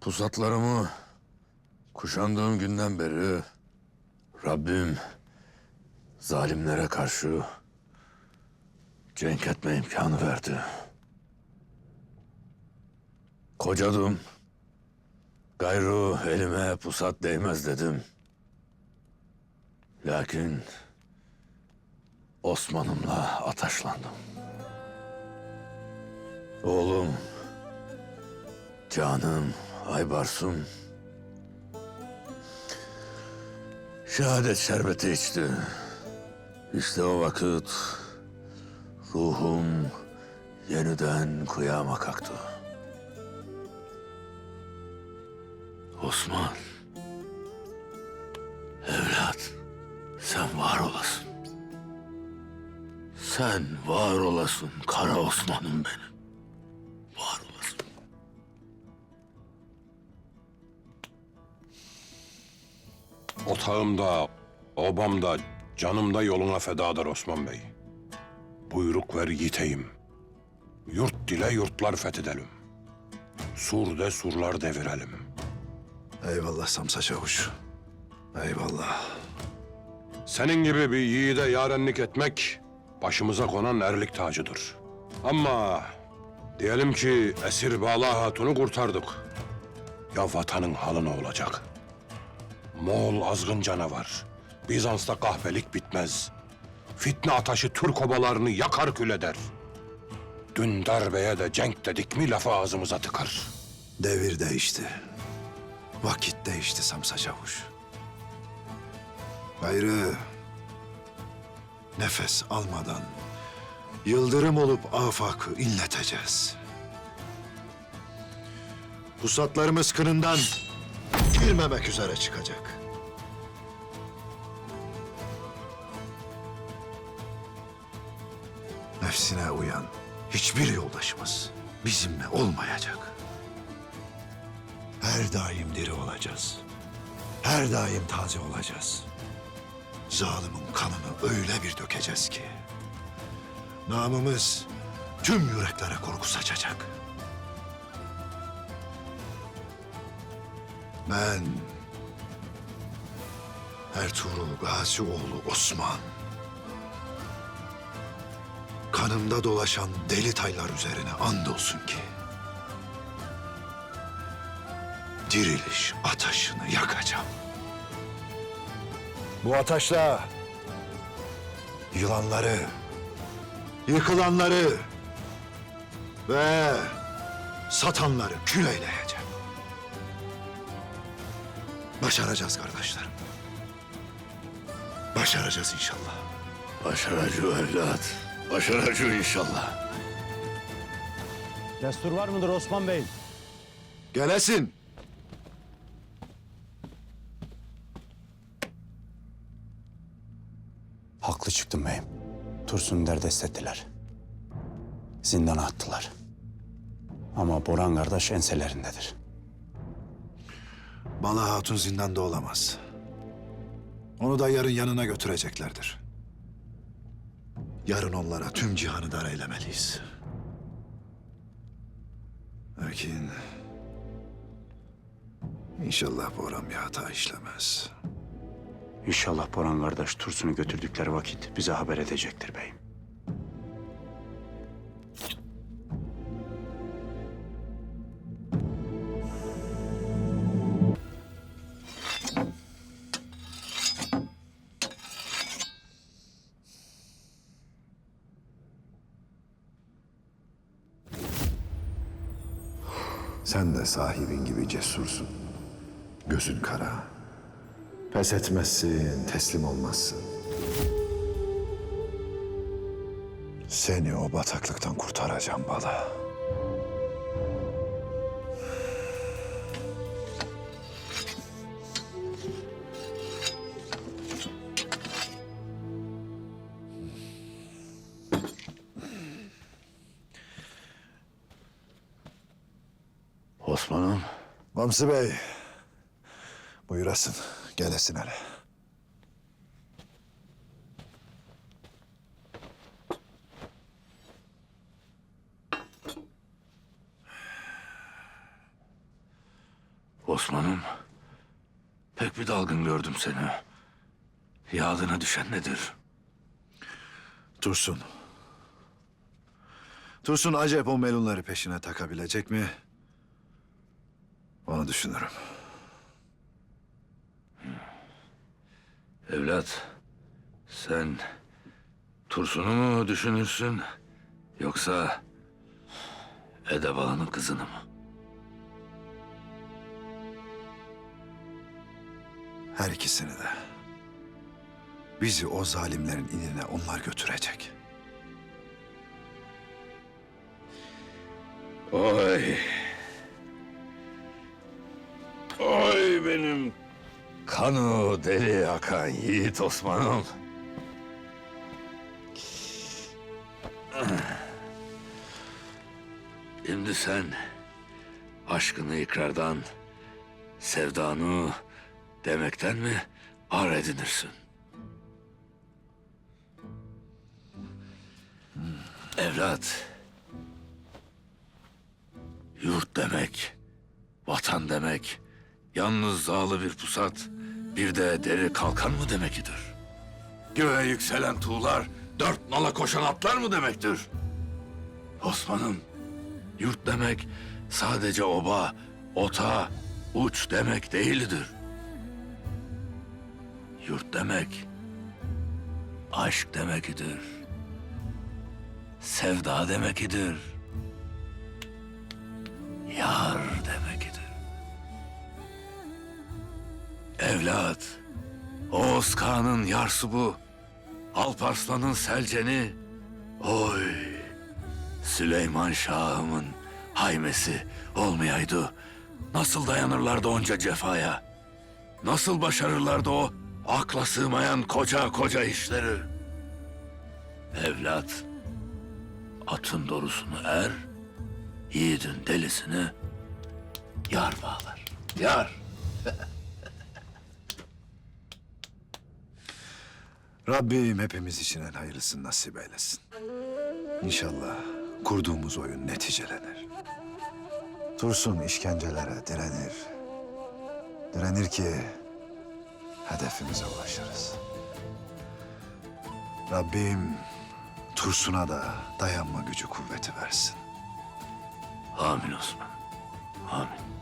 Pusatlarımı kuşandığım günden beri Rabbim zalimlere karşı cenk etme imkanı verdi. Kocadım. Gayrı elime pusat değmez dedim. Lakin Osman'ımla ataşlandım. Oğlum, canım, Aybarsum. Şehadet şerbeti içti. İşte o vakit ruhum yeniden kıyama kalktı. Osman, evlat, sen var olasın. Sen var olasın Kara Osman'ım benim. Otağımda, obamda, canımda yoluna fedadır Osman Bey. Buyruk ver yiteyim. Yurt dile yurtlar fethedelim. Sur de surlar devirelim. Eyvallah Samsa Çavuş. Eyvallah. Senin gibi bir yiğide yarenlik etmek başımıza konan erlik tacıdır. Ama diyelim ki esir Bala Hatun'u kurtardık. Ya vatanın halı ne olacak? Moğol azgın canavar. Bizans'ta kahpelik bitmez. Fitne ataşı Türk obalarını yakar kül eder. Dündar Bey'e de cenk dedik mi lafı ağzımıza tıkar. Devir değişti. Vakit değişti Samsa Çavuş. Gayrı nefes almadan yıldırım olup afakı inleteceğiz. Pusatlarımız kınından girmemek üzere çıkacak. Nefsine uyan hiçbir yoldaşımız bizimle olmayacak. Her daim diri olacağız. Her daim taze olacağız. Zalimin kanını öyle bir dökeceğiz ki... ...namımız tüm yüreklere korku saçacak. Ben... Ertuğrul Gazioğlu Osman... ...kanımda dolaşan deli taylar üzerine andolsun ki... diriliş ateşini yakacağım. Bu ateşle yılanları, yıkılanları ve satanları kül Başaracağız kardeşlerim. Başaracağız inşallah. Başaracı evlat. Başaracı inşallah. Destur var mıdır Osman Bey? Gelesin. Haklı çıktım beyim. Tursun derdest ettiler. Zindana attılar. Ama Boran kardeş enselerindedir. Bala Hatun zindanda olamaz. Onu da yarın yanına götüreceklerdir. Yarın onlara tüm cihanı dar eylemeliyiz. Lakin... ...inşallah Boran bir hata işlemez. İnşallah Boran kardeş Tursun'u götürdükleri vakit bize haber edecektir beyim. Sen de sahibin gibi cesursun. Gözün kara. Pes etmezsin, teslim olmazsın. Seni o bataklıktan kurtaracağım Bala. Osman'ım Mamsı Bey, buyurasın, gelesin hele. Osman'ım, pek bir dalgın gördüm seni. Yağdına düşen nedir? Tursun. Tursun acep o melunları peşine takabilecek mi? Onu düşünürüm. Evlat, sen Tursun'u mu düşünürsün yoksa Edebalı'nın kızını mı? Her ikisini de. Bizi o zalimlerin inine onlar götürecek. Oy. Oy benim kanı deli akan yiğit Osman'ım. Şimdi sen aşkını ikrardan, sevdanı demekten mi ar edinirsin? Evlat, yalnız zağlı bir pusat, bir de deri kalkan mı demekidir? Göğe yükselen tuğlar, dört nala koşan atlar mı demektir? Osman'ım, yurt demek sadece oba, ota, uç demek değildir. Yurt demek, aşk demekidir. Sevda demekidir yar Evlat, Oğuz Kağan'ın yarsı bu. Alparslan'ın selceni. Oy, Süleyman Şah'ımın haymesi olmayaydı. Nasıl dayanırlardı onca cefaya? Nasıl başarırlardı o akla sığmayan koca koca işleri? Evlat, atın dorusunu er, Yiğidin delisini yar bağlar. Yar. Rabbim hepimiz için en hayırlısını nasip eylesin. İnşallah kurduğumuz oyun neticelenir. Tursun işkencelere direnir. Direnir ki hedefimize ulaşırız. Rabbim Tursun'a da dayanma gücü kuvveti versin. Amin Osman. Amin.